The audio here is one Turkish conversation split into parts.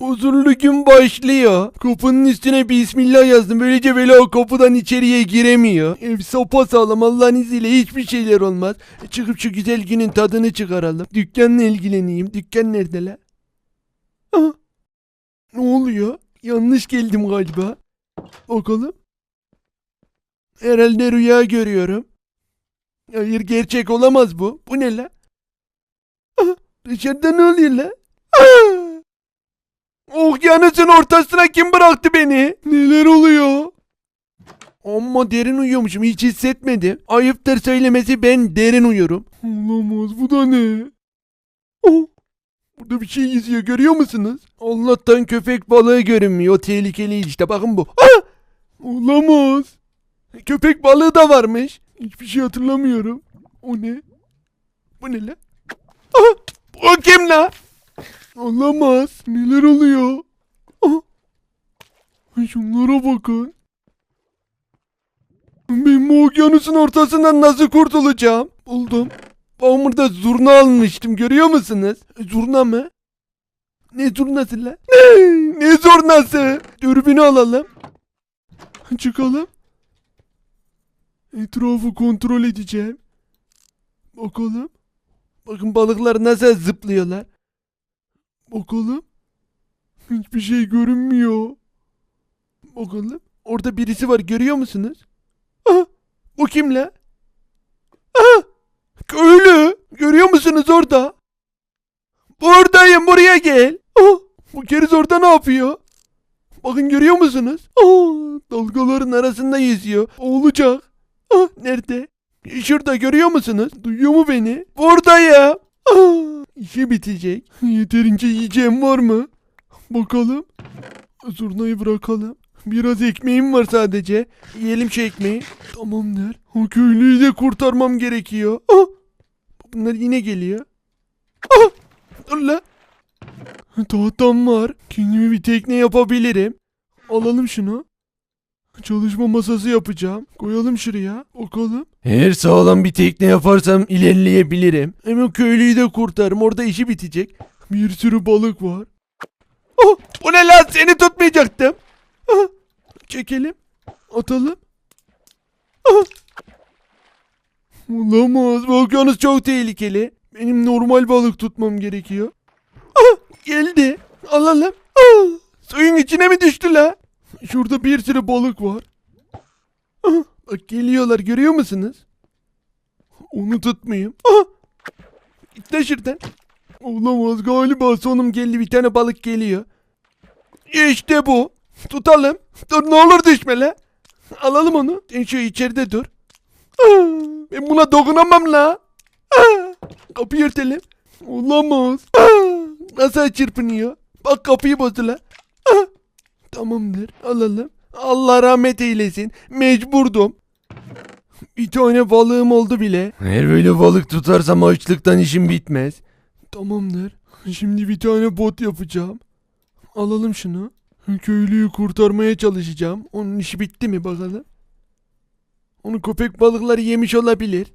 Huzurlu gün başlıyor. Kapının üstüne Bismillah yazdım. Böylece böyle o kapıdan içeriye giremiyor. Ev sopa sağlam Allah'ın izniyle hiçbir şeyler olmaz. E, Çıkıp şu güzel günün tadını çıkaralım. Dükkanla ilgileneyim. Dükkan nerede la? Aha. Ne oluyor? Yanlış geldim galiba. Bakalım. Herhalde rüya görüyorum. Hayır gerçek olamaz bu. Bu ne la? Aha, Dışarıda ne oluyor la? Aa! Okyanusun ortasına kim bıraktı beni? Neler oluyor? Amma derin uyuyormuşum hiç hissetmedim. Ayıptır söylemesi ben derin uyuyorum. Olamaz bu da ne? Oh, burada bir şey yüzüyor görüyor musunuz? Allah'tan köpek balığı görünmüyor. O tehlikeli işte bakın bu. Ah! Olamaz. Köpek balığı da varmış. Hiçbir şey hatırlamıyorum. O ne? Bu ne la? Ah! O kim la? Olamaz. Neler oluyor? Ah! Şunlara bakın. Ben bu okyanusun ortasından nasıl kurtulacağım? Buldum. Ben burada zurna almıştım görüyor musunuz? Zurna mı? Ne zurnası lan? Ne? Ne zurnası? Dürbünü alalım. Çıkalım. Etrafı kontrol edeceğim. Bakalım. Bakın balıklar nasıl zıplıyorlar. Bakalım. Hiçbir şey görünmüyor. Bakalım. Orada birisi var görüyor musunuz? Aha, bu kim la? Aha, köylü. Görüyor musunuz orada? Buradayım buraya gel. Aha, bu keriz orada ne yapıyor? Bakın görüyor musunuz? Aa, dalgaların arasında yüzüyor. Olacak. Ah, nerede? Şurada görüyor musunuz? Duyuyor mu beni? Buradayım. Ah, işi bitecek. Yeterince yiyeceğim var mı? Bakalım. Zurnayı bırakalım. Biraz ekmeğim var sadece. Yiyelim şu ekmeği. Tamamdır. O köylüyü de kurtarmam gerekiyor. Ah! Bunlar yine geliyor. Ah! Dur la. Tahtam var. Kendime bir tekne yapabilirim. Alalım şunu. Çalışma masası yapacağım. Koyalım şuraya. Bakalım. Eğer sağlam bir tekne yaparsam ilerleyebilirim. Hem o köylüyü de kurtarım. Orada işi bitecek. Bir sürü balık var. Oh, bu ne lan? Seni tutmayacaktım. Ah, çekelim. Atalım. Ah. Olamaz. Okyanus çok tehlikeli. Benim normal balık tutmam gerekiyor. Ah, geldi. Alalım. Suyun içine mi düştü la? Şurada bir sürü balık var. Bak geliyorlar görüyor musunuz? Onu tutmayayım. Ah, git de şuradan. Olamaz galiba sonum geldi bir tane balık geliyor. İşte bu. Tutalım. Dur ne olur düşme la. Alalım onu. Sen şu içeride dur. Ben buna dokunamam la. Kapıyı örtelim. Olamaz. Nasıl çırpınıyor. Bak kapıyı bozdu la. Tamamdır alalım. Allah rahmet eylesin. Mecburdum. Bir tane balığım oldu bile. Eğer böyle balık tutarsam açlıktan işim bitmez. Tamamdır. Şimdi bir tane bot yapacağım. Alalım şunu. Köylüyü kurtarmaya çalışacağım. Onun işi bitti mi bakalım. Onu köpek balıkları yemiş olabilir.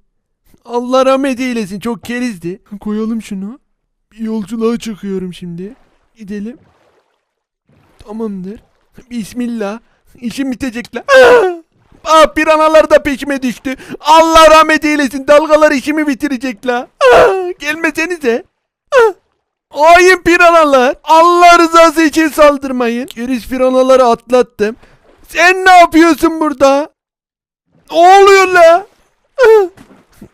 Allah rahmet eylesin çok kerizdi. Koyalım şunu. Bir yolculuğa çıkıyorum şimdi. Gidelim. Tamamdır. Bismillah. İşim bitecek la. Ah! Ah piranalar da peşime düştü. Allah rahmet eylesin. Dalgalar işimi bitirecek la. Ah, gelmesenize. Ah. Hain piranalar. Allah rızası için saldırmayın. Geriz piranaları atlattım. Sen ne yapıyorsun burada? Ne oluyor la?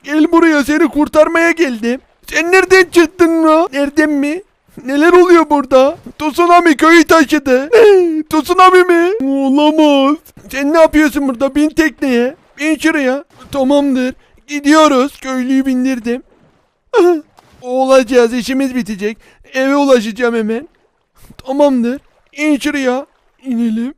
Gel buraya seni kurtarmaya geldim. Sen nereden çıktın la? Nereden mi? Neler oluyor burada? Tsunami köyü taşıdı. Ne? Tsunami mi? Olamaz. Sen ne yapıyorsun burada? Bin tekneye. Bin şuraya. Tamamdır. Gidiyoruz. Köylüyü bindirdim. Olacağız. işimiz bitecek. Eve ulaşacağım hemen. Tamamdır. İn şuraya. İnelim.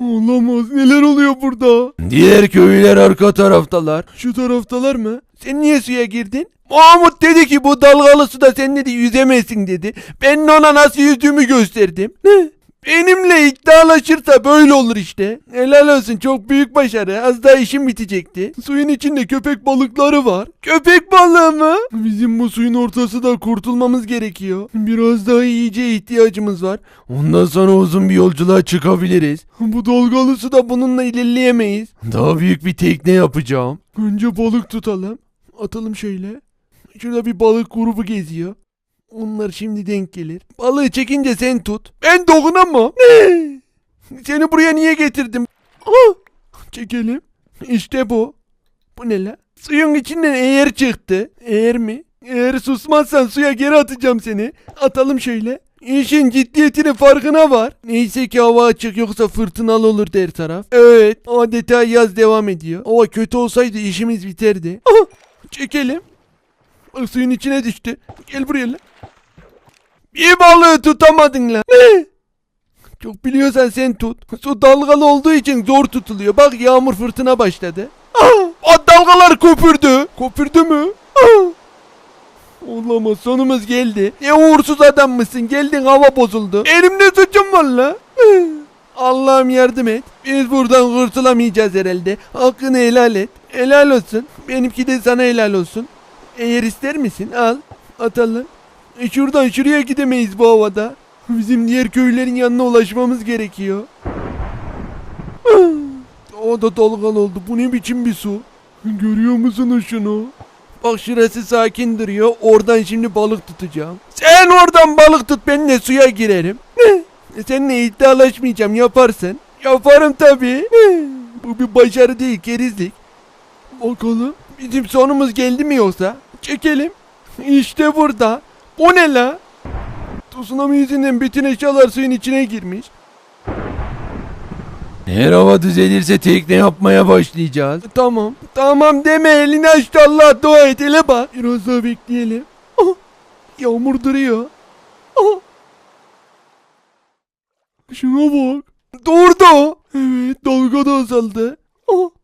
Olamaz. Neler oluyor burada? Diğer köylüler arka taraftalar. Şu taraftalar mı? Sen niye suya girdin? Mahmut dedi ki bu dalgalı suda sen dedi yüzemezsin dedi. Ben ona nasıl yüzdüğümü gösterdim. Ne? Benimle iddialaşırsa böyle olur işte. Helal olsun çok büyük başarı. Az daha işim bitecekti. Suyun içinde köpek balıkları var. Köpek balığı mı? Bizim bu suyun ortası da kurtulmamız gerekiyor. Biraz daha yiyeceğe ihtiyacımız var. Ondan sonra uzun bir yolculuğa çıkabiliriz. Bu dalgalı suda bununla ilerleyemeyiz. Daha büyük bir tekne yapacağım. Önce balık tutalım. Atalım şöyle. Şurada bir balık grubu geziyor. Onlar şimdi denk gelir. Balığı çekince sen tut. Ben dokunamam. Ne? Seni buraya niye getirdim? Ah! Çekelim. İşte bu. Bu ne la? Suyun içinden eğer çıktı. Eğer mi? Eğer susmazsan suya geri atacağım seni. Atalım şöyle. İşin ciddiyetinin farkına var. Neyse ki hava açık yoksa fırtınalı olur der taraf. Evet adeta yaz devam ediyor. Hava kötü olsaydı işimiz biterdi. Aha, çekelim. Bak suyun içine düştü. Gel buraya lan. Bir balığı tutamadın lan. Ne? Çok biliyorsan sen tut. Su dalgalı olduğu için zor tutuluyor. Bak yağmur fırtına başladı. Ah, o dalgalar köpürdü. Köpürdü mü? Ah. Olamaz sonumuz geldi. Ne uğursuz adam mısın? Geldin hava bozuldu. Elimde suçum var la. Ah. Allah'ım yardım et. Biz buradan kurtulamayacağız herhalde. Hakkını helal et. Helal olsun. Benimki de sana helal olsun. Eğer ister misin al. Atalım. E şuradan şuraya gidemeyiz bu havada. Bizim diğer köylerin yanına ulaşmamız gerekiyor. O da dalgalı oldu. Bu ne biçim bir su? Görüyor musunuz şunu? Bak şurası sakin duruyor. Oradan şimdi balık tutacağım. Sen oradan balık tut ben de suya girerim. E Seninle iddialaşmayacağım yaparsın. Yaparım tabii. Bu bir başarı değil kerizlik. Bakalım bizim sonumuz geldi mi yoksa? Çekelim. İşte burada. O ne la? Tsunami yüzünden bütün eşyalar suyun içine girmiş. Eğer hava düzelirse tekne yapmaya başlayacağız. Tamam. Tamam deme elini açtı Allah dua et hele bak. Biraz daha bekleyelim. Ah, yağmur duruyor. Ah. Şuna bak. Durdu. Evet dalga da azaldı. Ah.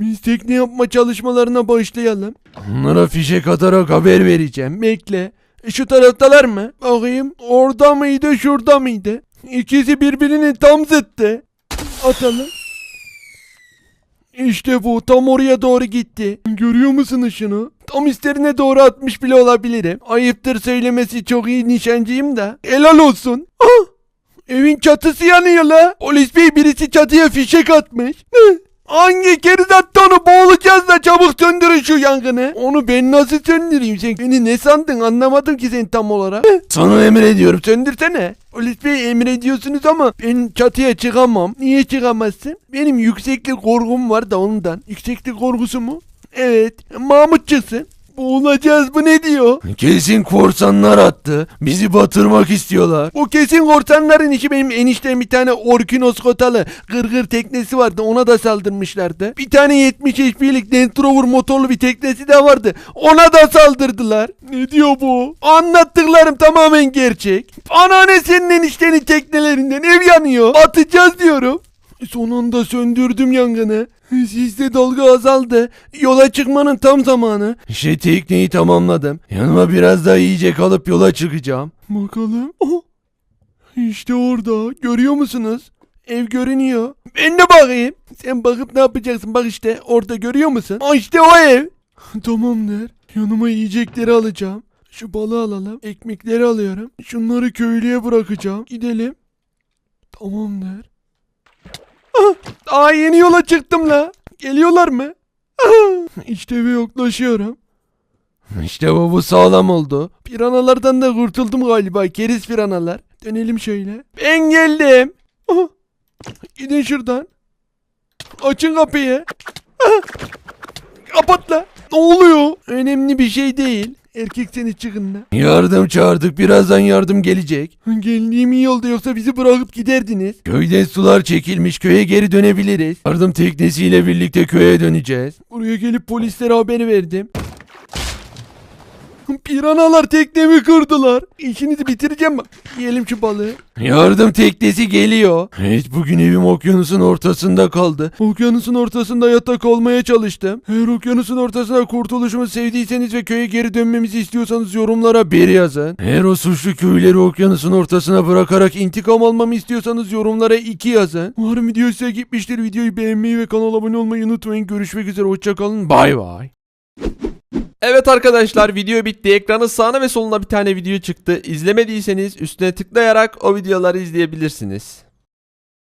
Biz tekne yapma çalışmalarına başlayalım. Onlara fişek atarak haber vereceğim. Bekle. E, Şu taraftalar mı? Bakayım. Orada mıydı şurada mıydı? İkisi birbirinin tam zıttı. Atalım. İşte bu tam oraya doğru gitti. Görüyor musunuz şunu? Tam üstlerine doğru atmış bile olabilirim. Ayıptır söylemesi çok iyi nişancıyım da. Helal olsun. Ah! Evin çatısı yanıyor la. Polis bey birisi çatıya fişek atmış. Hangi keriz attı onu boğulacağız da çabuk söndürün şu yangını. Onu ben nasıl söndüreyim sen beni ne sandın anlamadım ki sen tam olarak. Sana emrediyorum söndürsene. Polis bey emrediyorsunuz ama ben çatıya çıkamam. Niye çıkamazsın? Benim yükseklik korkum var da ondan. Yükseklik korkusu mu? Evet. Mahmut çıksın. Boğulacağız bu ne diyor? Kesin korsanlar attı. Bizi batırmak istiyorlar. Bu kesin korsanların işi benim eniştem bir tane Orkinos kotalı gırgır teknesi vardı ona da saldırmışlardı. Bir tane 70 HP'lik Land Rover motorlu bir teknesi de vardı ona da saldırdılar. Ne diyor bu? Anlattıklarım tamamen gerçek. Ana ne senin eniştenin teknelerinden ev yanıyor. Atacağız diyorum. Sonunda söndürdüm yangını. Sizde dalga azaldı. Yola çıkmanın tam zamanı. İşte tekneyi tamamladım. Yanıma biraz daha yiyecek alıp yola çıkacağım. Bakalım. Oh. İşte orada. Görüyor musunuz? Ev görünüyor. Ben de bakayım. Sen bakıp ne yapacaksın? Bak işte orada görüyor musun? Aa işte o ev. Tamamdır. Yanıma yiyecekleri alacağım. Şu balığı alalım. Ekmekleri alıyorum. Şunları köylüye bırakacağım. Gidelim. Tamamdır. Daha yeni yola çıktım la. Geliyorlar mı? İşte eve yaklaşıyorum. İşte bu, bu sağlam oldu. Piranalardan da kurtuldum galiba. Keriz piranalar. Dönelim şöyle. Ben geldim. Gidin şuradan. Açın kapıyı. Aha. Kapat la. Ne oluyor? Önemli bir şey değil. Erkek seni çıkın. Yardım çağırdık. Birazdan yardım gelecek. Geldiğim iyi oldu yoksa bizi bırakıp giderdiniz. Köyden sular çekilmiş. Köye geri dönebiliriz. Yardım teknesiyle birlikte köye döneceğiz. Buraya gelip polislere haber verdim. Piranalar teknemi kırdılar. İşinizi bitireceğim bak. Yiyelim şu balığı. Yardım teknesi geliyor. Evet bugün evim okyanusun ortasında kaldı. Okyanusun ortasında yatak olmaya çalıştım. Eğer okyanusun ortasına kurtuluşumu sevdiyseniz ve köye geri dönmemizi istiyorsanız yorumlara bir yazın. Eğer o suçlu köyleri okyanusun ortasına bırakarak İntikam almamı istiyorsanız yorumlara 2 yazın. Umarım video size gitmiştir. Videoyu beğenmeyi ve kanala abone olmayı unutmayın. Görüşmek üzere. Hoşçakalın. Bay bay. Evet arkadaşlar video bitti. Ekranın sağına ve soluna bir tane video çıktı. İzlemediyseniz üstüne tıklayarak o videoları izleyebilirsiniz.